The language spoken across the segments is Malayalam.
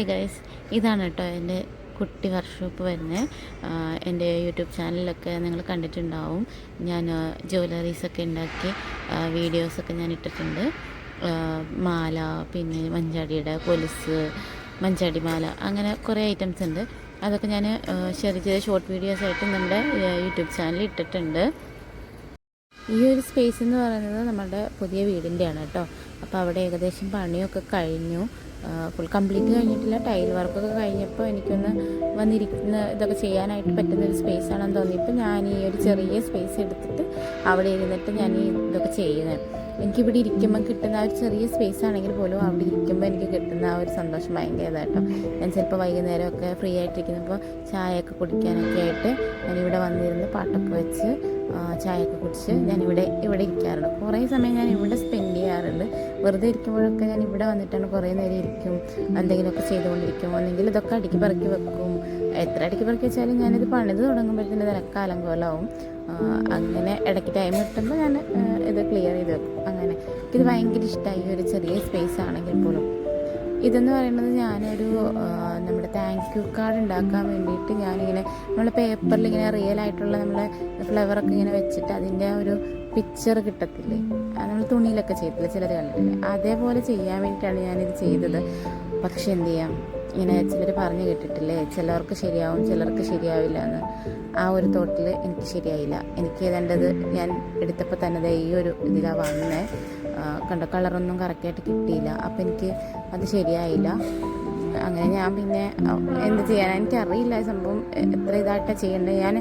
ഹായ് ഗൈസ് ഇതാണ് കേട്ടോ എന്റെ കുട്ടി വർക്ക്ഷോപ്പ് വരുന്നത് എന്റെ യൂട്യൂബ് ചാനലിലൊക്കെ നിങ്ങൾ കണ്ടിട്ടുണ്ടാവും. ഞാൻ ജ്വല്ലറീസൊക്കെ ഉണ്ടാക്കി വീഡിയോസൊക്കെ ഞാൻ ഇട്ടിട്ടുണ്ട്. മാല പിന്നെ മഞ്ചാടിയുടെ പൊലിസ് മഞ്ചാടി മാല അങ്ങനെ കുറേ ഐറ്റംസ് ഉണ്ട്. അതൊക്കെ ഞാൻ ചെറിയ ചെറിയ ഷോർട്ട് വീഡിയോസ് ആയിട്ട് നമ്മുടെ യൂട്യൂബ് ചാനലിൽ ഇട്ടിട്ടുണ്ട്. ഈ ഒരു സ്പേസ് എന്ന് പറയുന്നത് നമ്മുടെ പുതിയ വീടിന്റെയാണ് കേട്ടോ. അപ്പോൾ അവിടെ ഏകദേശം പണിയൊക്കെ കഴിഞ്ഞു. ഫുൾ കംപ്ലീറ്റ് കഴിഞ്ഞിട്ടില്ല. ടൈൽ വർക്കൊക്കെ കഴിഞ്ഞപ്പോൾ എനിക്കൊന്ന് വന്നിരിക്കുന്ന ഇതൊക്കെ ചെയ്യാനായിട്ട് പറ്റുന്ന ഒരു സ്പേസ് ആണെന്ന് തോന്നിയപ്പോൾ ഞാൻ ഈ ഒരു ചെറിയ സ്പേസ് എടുത്തിട്ട് അവിടെ ഇരുന്നിട്ട് ഞാൻ ഈ ഇതൊക്കെ ചെയ്യുന്നത് എനിക്കിവിടെ ഇരിക്കുമ്പോൾ കിട്ടുന്ന ആ ഒരു ചെറിയ സ്പേസ് ആണെങ്കിൽ പോലും അവിടെ ഇരിക്കുമ്പോൾ എനിക്ക് കിട്ടുന്ന ആ ഒരു സന്തോഷം ഭയങ്കര ഇതായിട്ടോ ഞാൻ ചിലപ്പോൾ വൈകുന്നേരമൊക്കെ ഫ്രീ ആയിട്ടിരിക്കുന്നപ്പോൾ ചായയൊക്കെ കുടിക്കാനൊക്കെ ആയിട്ട് ഞാനിവിടെ വന്നിരുന്ന് പാട്ടൊക്കെ വെച്ച് ചായയൊക്കെ കുടിച്ച് ഞാനിവിടെ ഇവിടെ ഇരിക്കാറുണ്ട്. കുറേ സമയം ഞാൻ ഇവിടെ സ്പെൻഡ് ചെയ്യാറുണ്ട്. വെറുതെ ഇരിക്കുമ്പോഴൊക്കെ ഞാൻ ഇവിടെ വന്നിട്ടാണ് കുറേ നേരം ഇരിക്കും എന്തെങ്കിലുമൊക്കെ ചെയ്തുകൊണ്ടിരിക്കും. അല്ലെങ്കിൽ ഇതൊക്കെ അടുക്കി പറക്കി വെക്കും. എത്ര അടുക്കി പറക്കി വെച്ചാലും ഞാനിത് പണിത് തുടങ്ങുമ്പോഴത്തേന് തിരക്കാലം കോലാവും ആ, അങ്ങനെ ഇടയ്ക്ക് ടൈം കിട്ടുമ്പോൾ ഞാൻ ഇത് ഇത് ഭയങ്കര ഇഷ്ടമായി ഒരു ചെറിയ സ്പേസ് ആണെങ്കിൽ പോലും. ഇതെന്ന് പറയുന്നത് ഞാനൊരു നമ്മുടെ താങ്ക് യു കാർഡ് ഉണ്ടാക്കാൻ വേണ്ടിയിട്ട് ഞാനിങ്ങനെ നമ്മളെ പേപ്പറിൽ ഇങ്ങനെ റിയൽ ആയിട്ടുള്ള നമ്മളെ ഫ്ലവറൊക്കെ ഇങ്ങനെ വെച്ചിട്ട് അതിന്റെ ഒരു പിക്ചർ കിട്ടത്തില്ലേ? നമ്മൾ തുണിയിലൊക്കെ ചെയ്തില്ല ചിലർ കണ്ടിട്ടില്ലേ? അതേപോലെ ചെയ്യാൻ വേണ്ടിയിട്ടാണ് ഞാനിത് ചെയ്തത്. പക്ഷെ എന്ത് ചെയ്യാം? ഇങ്ങനെ ചിലർ പറഞ്ഞു കേട്ടിട്ടില്ലേ? ചിലർക്ക് ശരിയാവും ചിലർക്ക് ശരിയാവില്ല എന്ന്. ആ ഒരു തോട്ടിൽ എനിക്ക് ശരിയായില്ല. എനിക്ക് ഏതാണ്ടത് ഞാൻ എടുത്തപ്പോൾ തന്നെ ഈ ഒരു ഇതിലാണ് വന്നേ. കണ്ട? കളറൊന്നും കറക്റ്റായിട്ട് കിട്ടിയില്ല. അപ്പം എനിക്ക് അത് ശരിയായില്ല. അങ്ങനെ ഞാൻ പിന്നെ എന്ത് ചെയ്യാൻ എനിക്കറിയില്ല സംഭവം എത്ര ഇതായിട്ടാണ് ചെയ്യേണ്ടത് ഞാൻ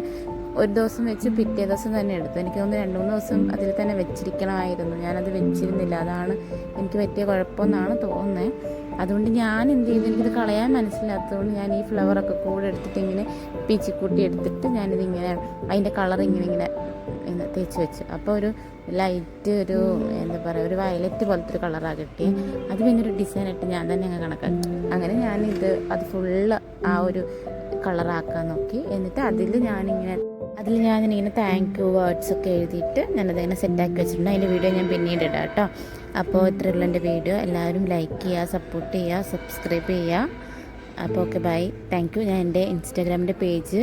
ഒരു ദിവസം വെച്ച് പിറ്റേ ദിവസം തന്നെ എടുത്തു. എനിക്ക് തോന്നുന്നു രണ്ട് മൂന്ന് ദിവസം അതിൽ തന്നെ വെച്ചിരിക്കണമായിരുന്നു. ഞാനത് വെച്ചിരുന്നില്ല. അതാണ് എനിക്ക് പറ്റിയ കുഴപ്പമെന്നാണ് തോന്നുന്നത് അതുകൊണ്ട് ഞാൻ എന്ത് ചെയ്തു? എനിക്കിത് കളയാൻ മനസ്സിലാത്തതുകൊണ്ട് ഞാൻ ഈ ഫ്ലവറൊക്കെ കൂടെ എടുത്തിട്ട് ഇങ്ങനെ പീച്ചിക്കൂട്ടി എടുത്തിട്ട് ഞാനിതിങ്ങനെ അതിന്റെ കളർ ഇങ്ങനെ ഇങ്ങനെ തേച്ച് വെച്ചു. അപ്പോൾ ഒരു ലൈറ്റ് ഒരു എന്താ പറയുക ഒരു വയലറ്റ് പോലത്തെ ഒരു കളറാണ് കിട്ടിയത് അത് പിന്നെ ഒരു ഡിസൈനായിട്ട് ഞാൻ തന്നെ അങ്ങ് കണക്കാക്കി. അങ്ങനെ ഞാനിത് അത് ഫുള്ള് ആ ഒരു കളറാക്കാൻ നോക്കി. എന്നിട്ട് അതിൽ ഞാനിങ്ങനെ അതിൽ ഞാനിങ്ങനെ താങ്ക് യു വേർഡ്സ് ഒക്കെ എഴുതിയിട്ട് ഞാനതിങ്ങനെ സെറ്റാക്കി വെച്ചിട്ടുണ്ട്. അതിന്റെ വീഡിയോ ഞാൻ പിന്നീട് ഇടാം കേട്ടോ. അപ്പോൾ ഇത്രയുള്ള എന്റെ വീഡിയോ എല്ലാവരും ലൈക്ക് ചെയ്യുക സപ്പോർട്ട് ചെയ്യുക സബ്സ്ക്രൈബ് ചെയ്യുക. അപ്പോൾ ഓക്കെ ബൈ താങ്ക് യു ഞാൻ എന്റെ ഇൻസ്റ്റാഗ്രാമിന്റെ പേജ്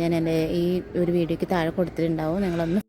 ഞാൻ എന്റെ ഈ ഒരു വീഡിയോയ്ക്ക് താഴെ കൊടുത്തിട്ടുണ്ടാവും. നിങ്ങളൊന്ന്